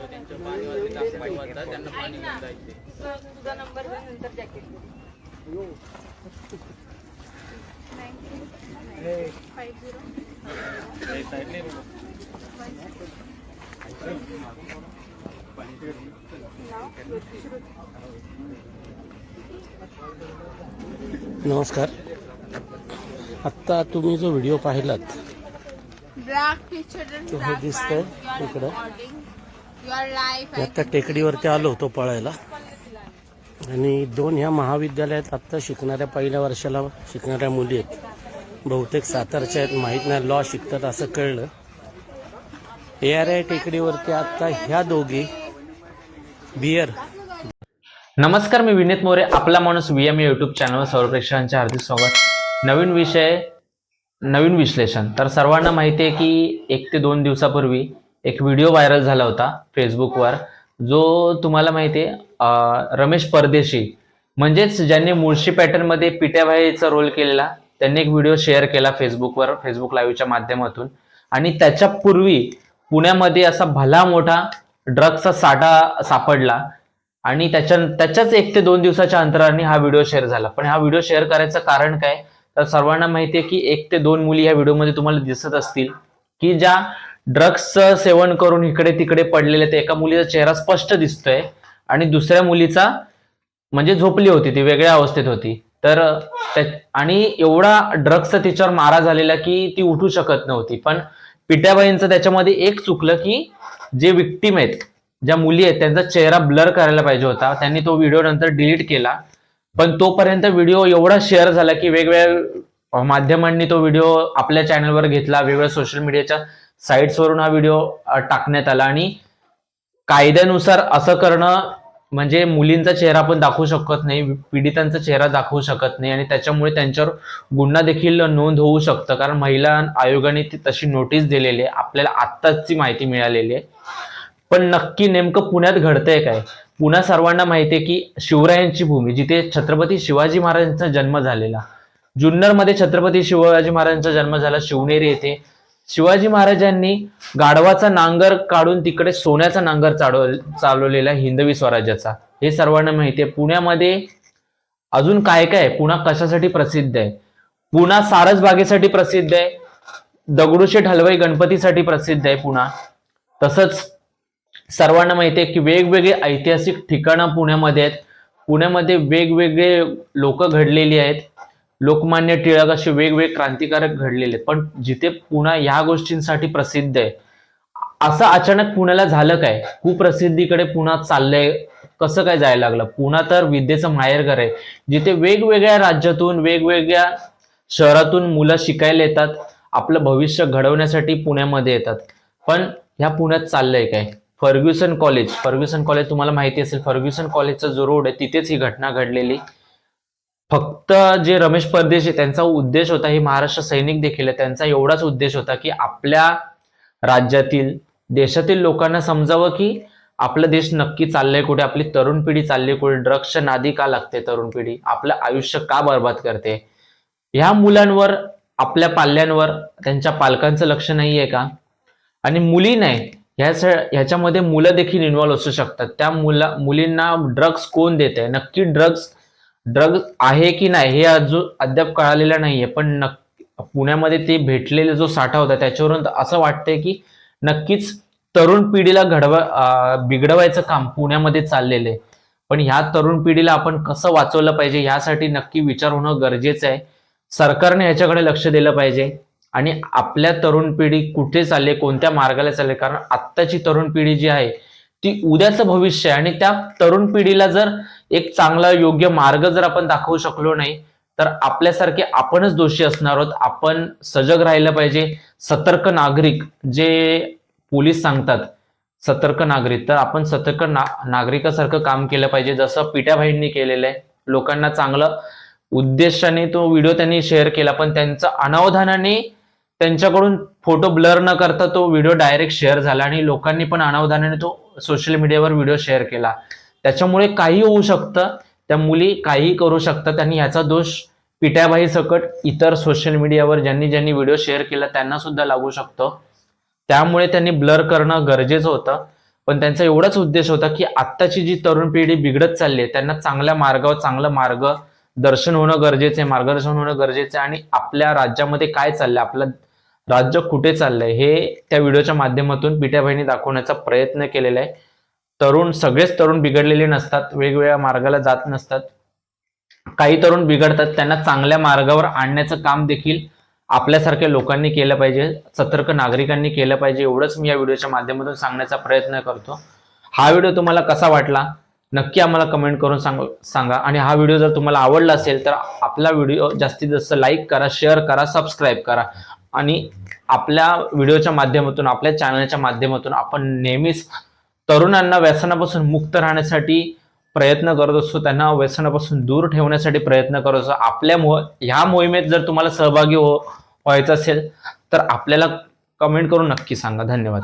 त्यांच्या पाणीवरती जास्त पाणी वाजतात, त्यांना पाणी घेऊन जायचे तुझा नंबर दे नंतर जॅकेट नमस्कार. आत्ता तुम्ही जो व्हिडिओ पाहिलात तो हे दिसतंय इकडं. आत्ता टेकडीवरती आलो होतो पळायला. आणि दोन ह्या महाविद्यालयात आत्ता शिकणाऱ्या पहिल्या वर्षाला शिकणाऱ्या मुली आहेत. बहुतेक सातारच्या आहेत माहीत नाही लॉ शिकतात असं कळलं. ए आर आय टेकडीवरती आत्ता ह्या दोघी बियर नमस्कार मी विनीत मोरे आपला माणूस व्ही एम युट्यूब चॅनलवर सर्व प्रेक्षकांचे हार्दिक स्वागत. नवीन विषय नवीन विश्लेषण. तर सर्वांना माहिती आहे की एक ते दोन दिवसापूर्वी एक व्हिडिओ व्हायरल झाला होता फेसबुकवर जो तुम्हाला माहिती आहे रमेश परदेशी. म्हणजेच ज्यांनी मुळशी पॅटर्नमध्ये पिट्याभाईचा रोल केलेला त्यांनी एक व्हिडिओ शेअर केला फेसबुकवर फेसबुक लाईव्हच्या माध्यमातून. आणि त्याच्या पूर्वी पुण्यामध्ये असा भला मोठा ड्रग्सचा साठा सापडला. आणि त्याच्या त्याच्याच एक ते दोन दिवसाच्या अंतराने हा व्हिडिओ शेअर झाला. पण हा व्हिडिओ शेअर करायचं कारण काय? तर सर्वांना माहिती आहे की एक ते दोन मुली या व्हिडिओमध्ये तुम्हाला दिसत असतील की ज्या ड्रग्सचं सेवन करून इकडे तिकडे पडलेले ते एका मुलीचा चेहरा स्पष्ट दिसतोय आणि दुसऱ्या मुलीचा म्हणजे झोपली होती ती वेगळ्या अवस्थेत होती. तर त्या- आणि एवढा ड्रग्सचा तिच्यावर मारा झालेला की ती उठू शकत नव्हती. पण पिट्याबाईंचं त्याच्यामध्ये एक चुकलं की जे विक्टीम आहेत ज्या मुली आहेत त्यांचा चेहरा ब्लर करायला पाहिजे होता. त्यांनी तो व्हिडिओ नंतर डिलीट केला. पण तोपर्यंत व्हिडिओ एवढा शेअर झाला की वेगवेगळ्या माध्यमांनी तो व्हिडिओ आपल्या चॅनलवर घेतला. वेगवेगळ्या सोशल मीडियाच्या साईट्सवरून हा व्हिडिओ टाकण्यात आला. आणि कायद्यानुसार असं करणं म्हणजे मुलींचा चेहरा पण दाखवू शकत नाही पीडितांचा चेहरा दाखवू शकत नाही. आणि त्याच्यामुळे त्यांच्यावर गुन्हा देखील नोंद होऊ शकतं. कारण महिला आयोगाने ती तशी नोटीस दिलेली आहे. आपल्याला आत्ताची माहिती मिळालेली आहे. पण नक्की नेमकं पुण्यात घडतंय काय? पुन्हा सर्वांना माहिती आहे की शिवरायांची भूमी जिथे छत्रपती शिवाजी महाराजांचा जन्म झालेला. जुन्नरमध्ये छत्रपती शिवाजी महाराजांचा जन्म झाला शिवनेरी येथे. शिवाजी महाराजांनी गाढवाचा नांगर काढून तिकडे सोन्याचा नांगर चालव चालवलेला हिंदवी स्वराज्याचा. हे सर्वांना माहिती आहे पुण्यामध्ये अजून काय काय आहे? पुणा कशासाठी प्रसिद्ध आहे? पुणा सारसबागेसाठी प्रसिद्ध आहे. दगडूशेठ हलवाई गणपतीसाठी प्रसिद्ध आहे पुणा. तसंच सर्वांना माहिती आहे की वेगवेगळे ऐतिहासिक ठिकाणं पुण्यामध्ये आहेत. पुण्यामध्ये वेगवेगळे लोक घडलेली आहेत. लोकमान्य टिळक असे वेगवेगळे क्रांतिकारक घडलेले आहेत. पण जिथे पुणा ह्या गोष्टींसाठी प्रसिद्ध आहे असं अचानक पुण्याला झालं काय? कुप्रसिद्धीकडे पुन्हा चाललंय. कसं काय जायला लागलं? पुणा तर विद्येचं माहेरघर आहे. जिथे वेगवेगळ्या राज्यातून वेगवेगळ्या शहरातून मुलं शिकायला येतात. आपलं भविष्य घडवण्यासाठी पुण्यामध्ये येतात. पण ह्या पुण्यात चाललंय काय? फर्ग्युसन कॉलेज फर्ग्युसन कॉलेज तुम्हाला माहिती असेल फर्ग्युसन कॉलेजचा जो रोड आहे तिथेच ही घटना घडलेली. फक्त जे रमेश परदेशी त्यांचा उद्देश होता हे महाराष्ट्र सैनिक देखील आहे त्यांचा एवढाच उद्देश होता की आपल्या राज्यातील देशातील लोकांना समजावं की आपला देश नक्की चाललंय कुठे आपली तरुण पिढी चालली कुठे ड्रग्सच्या नादी का लागते तरुण पिढी आपलं आयुष्य का बर्बाद करते? ह्या मुलांवर आपल्या पाल्यांवर त्यांच्या पालकांचं लक्ष नाहीये का? आणि मुली नाही ह्याच ह्याच्यामध्ये मुलं देखील इन्व्हॉल्व्ह असू शकतात. त्या मुला मुलींना ड्रग्स कोण देत आहे नक्की ड्रग्स ड्रग्स आहे की नाही हे अजून अद्याप कळालेलं नाहीये. पण नक्की पुण्यामध्ये ते भेटलेला जो साठा होता त्याच्यावरून असं वाटतंय की नक्कीच तरुण पिढीला घडवा बिघडवायचं काम पुण्यामध्ये चाललेलं आहे. पण ह्या तरुण पिढीला आपण कसं वाचवलं पाहिजे? ह्यासाठी नक्की विचार होणं गरजेचं आहे. सरकारने ह्याच्याकडे लक्ष दिलं पाहिजे. आणि आपल्या तरुण पिढी कुठे चालले कोणत्या मार्गाला चालले कारण आत्ताची तरुण पिढी जी आहे ती उद्याचं भविष्य आहे. आणि त्या तरुण पिढीला जर एक चांगला योग्य मार्ग जर आपण दाखवू शकलो नाही तर आपल्यासारखे आपणच दोषी असणार आहोत. आपण सजग राहिलं पाहिजे. सतर्क नागरिक जे पोलीस सांगतात सतर्क नागरिक. तर आपण सतर्क ना नागरिकासारखं काम केलं पाहिजे. जसं पिट्याभाईंनी केलेलं आहे लोकांना चांगलं उद्देशाने तो व्हिडिओ त्यांनी शेअर केला पण त्यांचं अनावधानाने त्यांच्याकडून फोटो ब्लर न करता तो व्हिडिओ डायरेक्ट शेअर झाला आणि लोकांनी पण अनावधानाने तो सोशल मीडियावर व्हिडिओ शेअर केला. त्याच्यामुळे काही होऊ शकतं त्या मुली काही करू शकतात आणि याचा दोष पिट्याबाई सकट इतर सोशल मीडियावर ज्यांनी ज्यांनी व्हिडिओ शेअर केला त्यांना सुद्धा लागू शकतो. त्यामुळे त्यांनी ब्लर करणं गरजेचं होतं. पण त्यांचा एवढाच उद्देश होता की आत्ताची जी तरुण पिढी बिघडत चालली आहे त्यांना चांगल्या मार्गावर चांगलं मार्ग दर्शन होणं गरजेचं आहे मार्गदर्शन होणं गरजेचं आहे आणि आपल्या राज्यामध्ये काय चाललंय आपला राज्य कुठे चाललंय हे त्या व्हिडिओच्या माध्यमातून पिठ्याबाईंनी दाखवण्याचा प्रयत्न केलेला आहे. तरुण सगळेच तरुण बिघडलेले नसतात वेगवेगळ्या मार्गाला जात नसतात. काही तरुण बिघडतात त्यांना चांगल्या मार्गावर आणण्याचं काम देखील आपल्यासारख्या लोकांनी केलं पाहिजे सतर्क नागरिकांनी केलं पाहिजे एवढंच मी या व्हिडिओच्या माध्यमातून सांगण्याचा प्रयत्न करतो. हा व्हिडिओ तुम्हाला कसा वाटला? नक्की आम्हाला कमेंट करून सांग सांगा. आणि हा व्हिडिओ जर तुम्हाला आवडला असेल तर आपला व्हिडिओ जास्तीत जास्त लाईक करा शेअर करा सबस्क्राईब करा. आणि आपल्या व्हिडिओच्या माध्यमातून आपल्या चॅनलच्या माध्यमातून आपण नेहमीच तरुणांना व्यसनापासून मुक्त राहण्यासाठी प्रयत्न करत असतो. त्यांना व्यसनापासून दूर ठेवण्यासाठी प्रयत्न करत असतो. आपल्या मो ह्या मोहिमेत जर तुम्हाला सहभागी हो व्हायचं असेल तर आपल्याला कमेंट करून नक्की सांगा. धन्यवाद.